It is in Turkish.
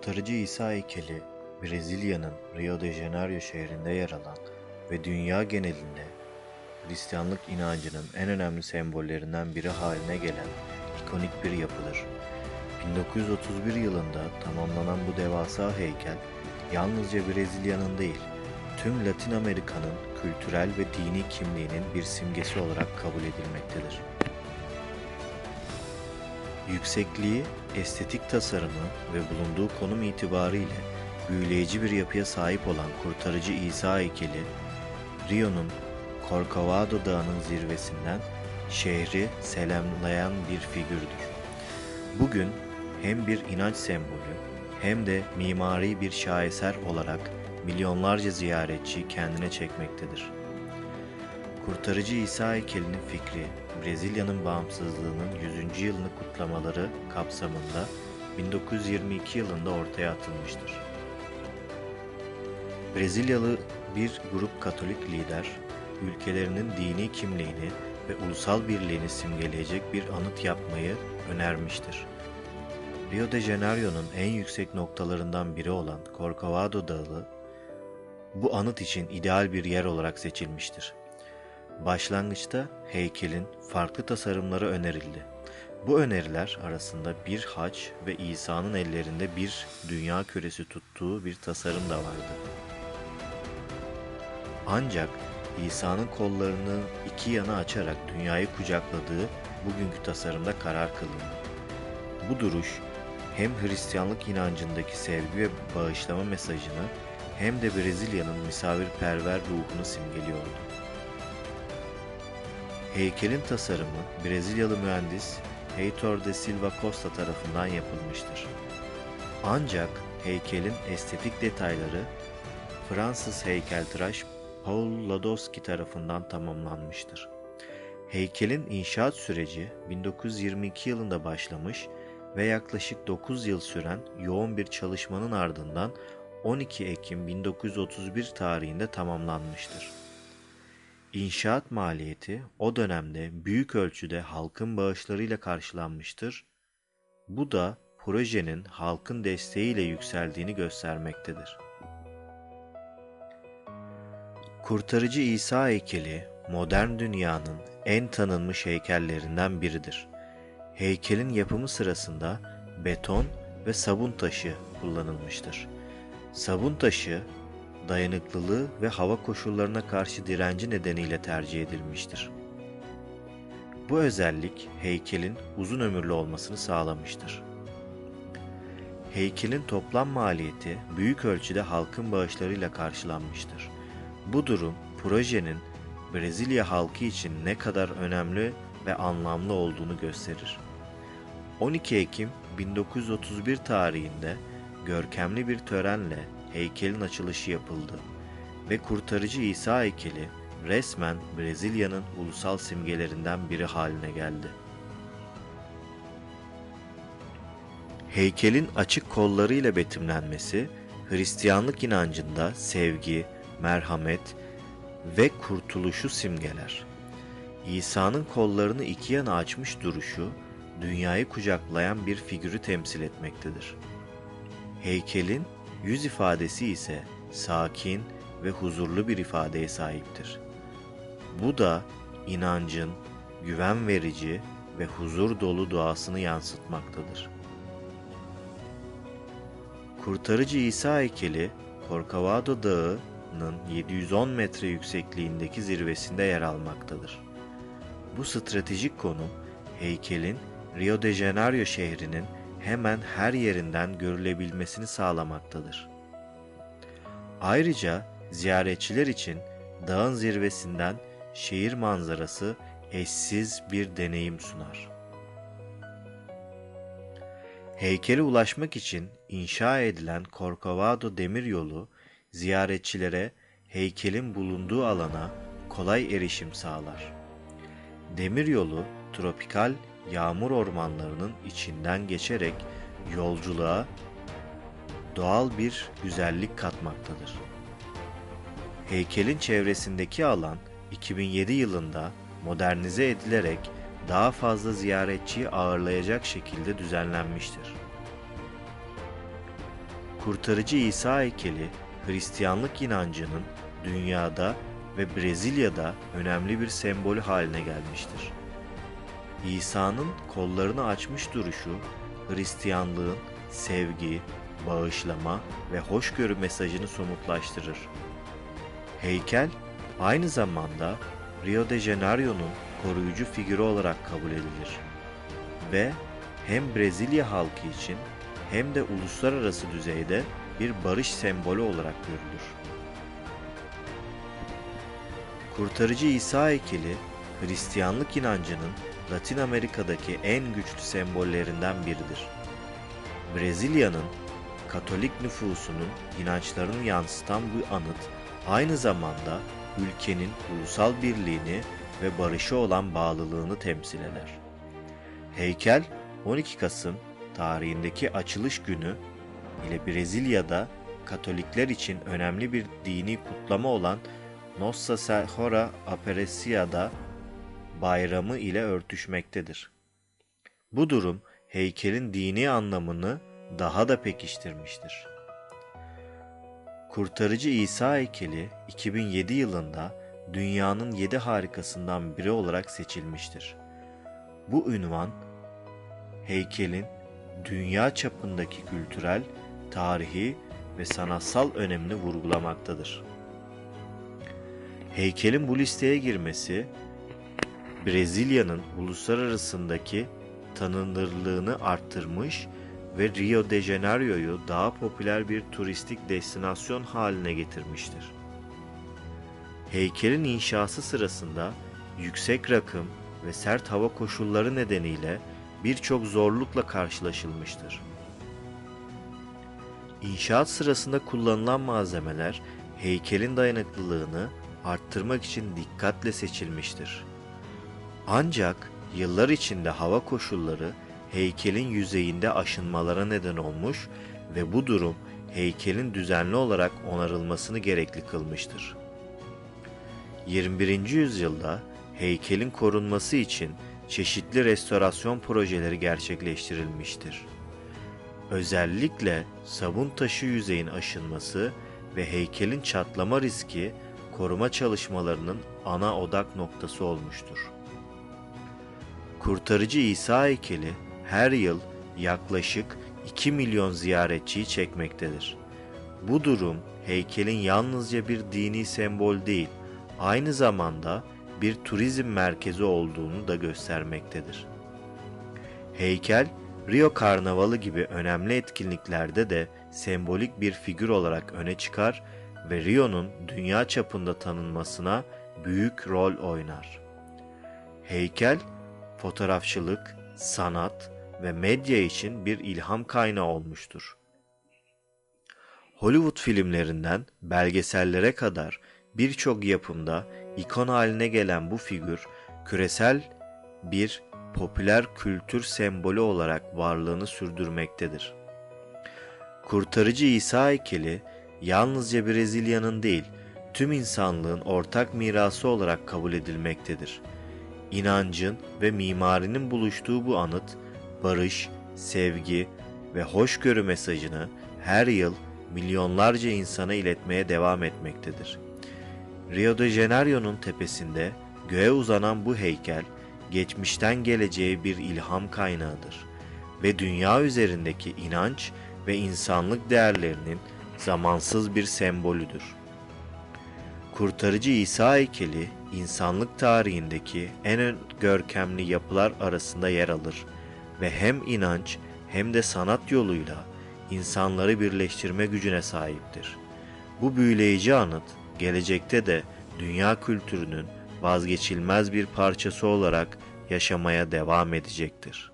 Kurtarıcı İsa heykeli, Brezilya'nın Rio de Janeiro şehrinde yer alan ve dünya genelinde Hristiyanlık inancının en önemli sembollerinden biri haline gelen ikonik bir yapıdır. 1931 yılında tamamlanan bu devasa heykel, yalnızca Brezilya'nın değil, tüm Latin Amerika'nın kültürel ve dini kimliğinin bir simgesi olarak kabul edilmektedir. Yüksekliği, estetik tasarımı ve bulunduğu konum itibariyle büyüleyici bir yapıya sahip olan Kurtarıcı İsa heykeli, Rio'nun Corcovado Dağı'nın zirvesinden şehri selamlayan bir figürdür. Bugün hem bir inanç sembolü hem de mimari bir şaheser olarak milyonlarca ziyaretçi kendine çekmektedir. Kurtarıcı İsa heykelinin fikri Brezilya'nın bağımsızlığının 100. yılını kutlamaları kapsamında 1922 yılında ortaya atılmıştır. Brezilyalı bir grup Katolik lider, ülkelerinin dini kimliğini ve ulusal birliğini simgeleyecek bir anıt yapmayı önermiştir. Rio de Janeiro'nun en yüksek noktalarından biri olan Corcovado Dağı, bu anıt için ideal bir yer olarak seçilmiştir. Başlangıçta heykelin farklı tasarımları önerildi. Bu öneriler arasında bir haç ve İsa'nın ellerinde bir dünya küresi tuttuğu bir tasarım da vardı. Ancak İsa'nın kollarını iki yana açarak dünyayı kucakladığı bugünkü tasarımda karar kılındı. Bu duruş hem Hristiyanlık inancındaki sevgi ve bağışlama mesajını hem de Brezilya'nın misafirperver ruhunu simgeliyordu. Heykelin tasarımı Brezilyalı mühendis Heitor de Silva Costa tarafından yapılmıştır. Ancak heykelin estetik detayları Fransız heykeltıraş Paul Ladowski tarafından tamamlanmıştır. Heykelin inşaat süreci 1922 yılında başlamış ve yaklaşık 9 yıl süren yoğun bir çalışmanın ardından 12 Ekim 1931 tarihinde tamamlanmıştır. İnşaat maliyeti o dönemde büyük ölçüde halkın bağışlarıyla karşılanmıştır. Bu da projenin halkın desteğiyle yükseldiğini göstermektedir. Kurtarıcı İsa heykeli modern dünyanın en tanınmış heykellerinden biridir. Heykelin yapımı sırasında beton ve sabun taşı kullanılmıştır. Sabun taşı dayanıklılığı ve hava koşullarına karşı direnci nedeniyle tercih edilmiştir. Bu özellik heykelin uzun ömürlü olmasını sağlamıştır. Heykelin toplam maliyeti büyük ölçüde halkın bağışlarıyla karşılanmıştır. Bu durum projenin Brezilya halkı için ne kadar önemli ve anlamlı olduğunu gösterir. 12 Ekim 1931 tarihinde görkemli bir törenle heykelin açılışı yapıldı ve Kurtarıcı İsa heykeli resmen Brezilya'nın ulusal simgelerinden biri haline geldi. Heykelin açık kollarıyla betimlenmesi, Hristiyanlık inancında sevgi, merhamet ve kurtuluşu simgeler. İsa'nın kollarını iki yana açmış duruşu, dünyayı kucaklayan bir figürü temsil etmektedir. Heykelin yüz ifadesi ise sakin ve huzurlu bir ifadeye sahiptir. Bu da inancın güven verici ve huzur dolu duasını yansıtmaktadır. Kurtarıcı İsa heykeli Corcovado Dağı'nın 710 metre yüksekliğindeki zirvesinde yer almaktadır. Bu stratejik konum heykelin Rio de Janeiro şehrinin hemen her yerinden görülebilmesini sağlamaktadır. Ayrıca ziyaretçiler için dağın zirvesinden şehir manzarası eşsiz bir deneyim sunar. Heykele ulaşmak için inşa edilen Corcovado demiryolu ziyaretçilere heykelin bulunduğu alana kolay erişim sağlar. Demiryolu tropikal yağmur ormanlarının içinden geçerek yolculuğa doğal bir güzellik katmaktadır. Heykelin çevresindeki alan 2007 yılında modernize edilerek daha fazla ziyaretçiyi ağırlayacak şekilde düzenlenmiştir. Kurtarıcı İsa heykeli Hristiyanlık inancının dünyada ve Brezilya'da önemli bir sembolü haline gelmiştir. İsa'nın kollarını açmış duruşu Hristiyanlığın sevgi, bağışlama ve hoşgörü mesajını somutlaştırır. Heykel aynı zamanda Rio de Janeiro'nun koruyucu figürü olarak kabul edilir ve hem Brezilya halkı için hem de uluslararası düzeyde bir barış sembolü olarak görülür. Kurtarıcı İsa heykeli Hristiyanlık inancının Latin Amerika'daki en güçlü sembollerinden biridir. Brezilya'nın Katolik nüfusunun inançlarını yansıtan bu anıt aynı zamanda ülkenin ulusal birliğini ve barışı olan bağlılığını temsil eder. Heykel 12 Kasım tarihindeki açılış günü ile Brezilya'da Katolikler için önemli bir dini kutlama olan Nossa Senhora Aparecida bayramı ile örtüşmektedir. Bu durum heykelin dini anlamını daha da pekiştirmiştir. Kurtarıcı İsa heykeli 2007 yılında dünyanın 7 harikasından biri olarak seçilmiştir. Bu ünvan heykelin dünya çapındaki kültürel, tarihi ve sanatsal önemini vurgulamaktadır. Heykelin bu listeye girmesi Brezilya'nın uluslararasındaki tanınırlığını arttırmış ve Rio de Janeiro'yu daha popüler bir turistik destinasyon haline getirmiştir. Heykelin inşası sırasında yüksek rakım ve sert hava koşulları nedeniyle birçok zorlukla karşılaşılmıştır. İnşaat sırasında kullanılan malzemeler heykelin dayanıklılığını arttırmak için dikkatle seçilmiştir. Ancak yıllar içinde hava koşulları heykelin yüzeyinde aşınmalara neden olmuş ve bu durum heykelin düzenli olarak onarılmasını gerekli kılmıştır. 21. yüzyılda heykelin korunması için çeşitli restorasyon projeleri gerçekleştirilmiştir. Özellikle sabun taşı yüzeyin aşınması ve heykelin çatlama riski koruma çalışmalarının ana odak noktası olmuştur. Kurtarıcı İsa heykeli her yıl yaklaşık 2 milyon ziyaretçiyi çekmektedir. Bu durum heykelin yalnızca bir dini sembol değil, aynı zamanda bir turizm merkezi olduğunu da göstermektedir. Heykel, Rio Karnavalı gibi önemli etkinliklerde de sembolik bir figür olarak öne çıkar ve Rio'nun dünya çapında tanınmasına büyük rol oynar. Heykel, fotoğrafçılık, sanat ve medya için bir ilham kaynağı olmuştur. Hollywood filmlerinden belgesellere kadar birçok yapımda ikon haline gelen bu figür küresel bir popüler kültür sembolü olarak varlığını sürdürmektedir. Kurtarıcı İsa heykeli yalnızca Brezilya'nın değil, tüm insanlığın ortak mirası olarak kabul edilmektedir. İnancın ve mimarinin buluştuğu bu anıt, barış, sevgi ve hoşgörü mesajını her yıl milyonlarca insana iletmeye devam etmektedir. Rio de Janeiro'nun tepesinde göğe uzanan bu heykel, geçmişten geleceğe bir ilham kaynağıdır ve dünya üzerindeki inanç ve insanlık değerlerinin zamansız bir sembolüdür. Kurtarıcı İsa heykeli insanlık tarihindeki en görkemli yapılar arasında yer alır ve hem inanç hem de sanat yoluyla insanları birleştirme gücüne sahiptir. Bu büyüleyici anıt gelecekte de dünya kültürünün vazgeçilmez bir parçası olarak yaşamaya devam edecektir.